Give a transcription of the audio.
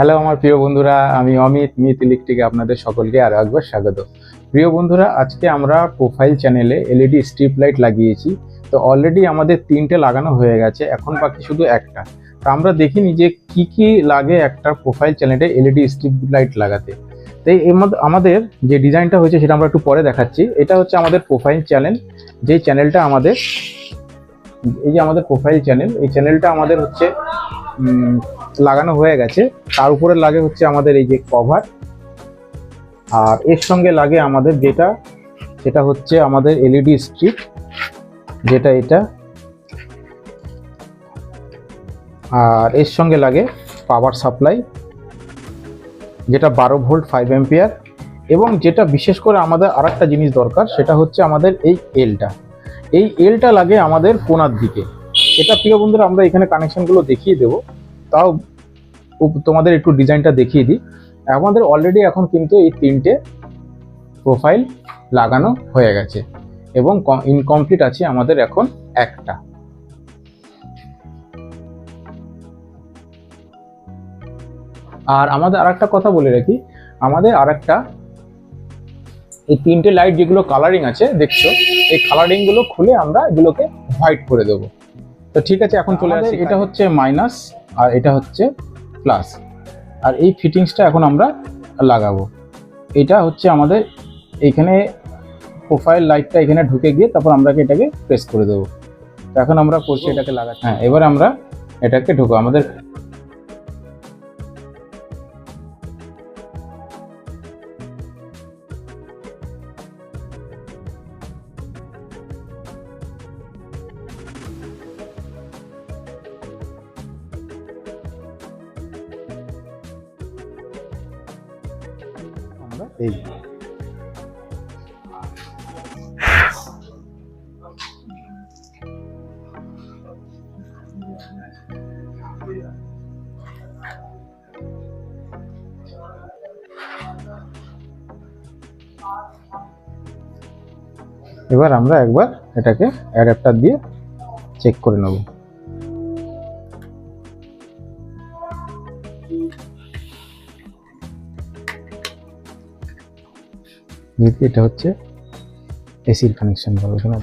Hello আমার প্রিয় বন্ধুরা, আমি অমিত মিত ইলেকট্রিকে আপনাদের সকলকে আরও একবার স্বাগত। প্রিয় বন্ধুরা, আজকে আমরা প্রোফাইল চ্যানেলে এলইডি স্ট্রিপ লাইট লাগিয়েছি। তো অলরেডি আমাদের তিনটে লাগানো হয়ে গেছে, এখন বাকি শুধু একটা। তো আমরা দেখিনি যে কি কি লাগে একটা প্রোফাইল চ্যানেলে এলইডি স্ট্রিপ লাইট লাগাতে। মধ্যে আমাদের যে ডিজাইনটা হয়েছে সেটা আমরা একটু পরে দেখাচ্ছি। এটা হচ্ছে আমাদের প্রোফাইল চ্যানেল যেই চ্যানেলটা আমাদের এই যে আমাদের প্রোফাইল চ্যানেল এই চ্যানেলটা আমাদের হচ্ছে লাগানো হয়ে গেছে। তার উপরে লাগে হচ্ছে আমাদের এই যে কভার আর এর সঙ্গে লাগে আমাদের যেটা, সেটা হচ্ছে আমাদের এলইডি স্ট্রিপ যেটা এটা। আর এর সঙ্গে লাগে পাওয়ার সাপ্লাই যেটা বারো ভোল্ট ফাইভ এম্পিয়ার এবং যেটা বিশেষ করে আমাদের আর জিনিস দরকার, সেটা হচ্ছে আমাদের এই এলটা এই এলটা লাগে আমাদের কোনার দিকে। এটা প্রিয় বন্ধুরা, আমরা এখানে কানেকশনগুলো দেখিয়ে দেবো। তাও তোমাদের একটু ডিজাইনটা দেখিয়ে দিই। আমাদের অলরেডি এখন কিন্তু এই তিনটে প্রোফাইল লাগানো হয়ে গেছে এবং ইনকমপ্লিট আছে আমাদের এখন একটা। আর আমাদের আরেকটা কথা বলে রাখি আমাদের আরেকটা এই তিনটে লাইট যেগুলো কালারিং আছে দেখছ এই কালারিংগুলো খুলে আমরা এগুলোকে হোয়াইট করে দেবো। তো ঠিক আছে এখন চলে আসি। এটা হচ্ছে মাইনাস আর এটা হচ্ছে প্লাস আর এই ফিটিংসটা এখন আমরা লাগাবো। এটা হচ্ছে আমাদের এইখানে প্রোফাইল লাইটটা এখানে ঢুকে গিয়ে তারপর আমরা এটাকে প্রেস করে দেবো। এখন আমরা করছি এটাকে লাগাচ্ছি। হ্যাঁ এবার আমরা এটাকে ঢুকো আমাদের আমরা এই এবার আমরা একবার এটাকে অ্যাডাপ্টার দিয়ে চেক করে নেব। এটা হচ্ছে এসির কানেকশন পাবে শোনা